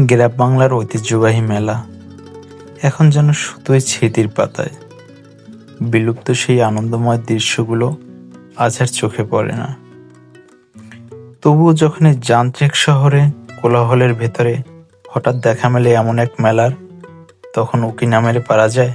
গ্রাম বাংলার ঐতিহ্যবাহী মেলা এখন যেন সুতোয় স্মৃতির পাতায়। বিলুপ্ত সেই আনন্দময় দৃশ্যগুলো আজ আর চোখে পড়ে না। তবুও যখন যান্ত্রিক শহরে, কোলাহলের ভেতরে হঠাৎ দেখা মেলে এমন এক মেলার, তখন উকি নামের পারা যায়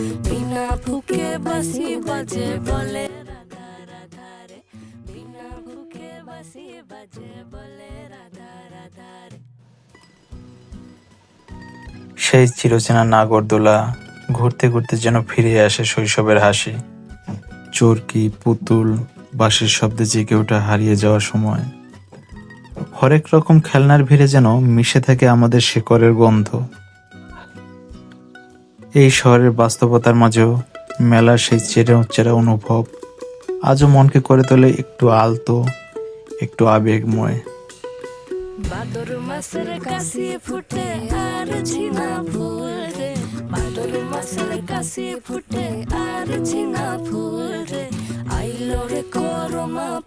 বাসি বাজে বলে। রাধা রাধা রে। বিনা ফুকে বাসি বাজে বলে রাধা রাধা রে। সেই চিরচেনা নাগরদোলা ঘুরতে ঘুরতে যেন ফিরে আসে শৈশবের হাসি। চরকি পুতুল বাঁশির শব্দে জেগে ওঠা হারিয়ে যাওয়ার সময়। হরেক রকম খেলনার ভিড়ে যেন মিশে থাকে আমাদের শেকড়ের গন্ধ। এই শহরের বাস্তবতার মাঝেও মেলার সেই চেরা চেরা অনুভব। আজও মনকে করে তোলে একটু আলতো, একটু আবেগময়। বাদর ফুটে, আর ফুল রে। ভাদর মাসের কাশি ফুটে, আর ঝিনা ফুল রে। আইলো রে করমা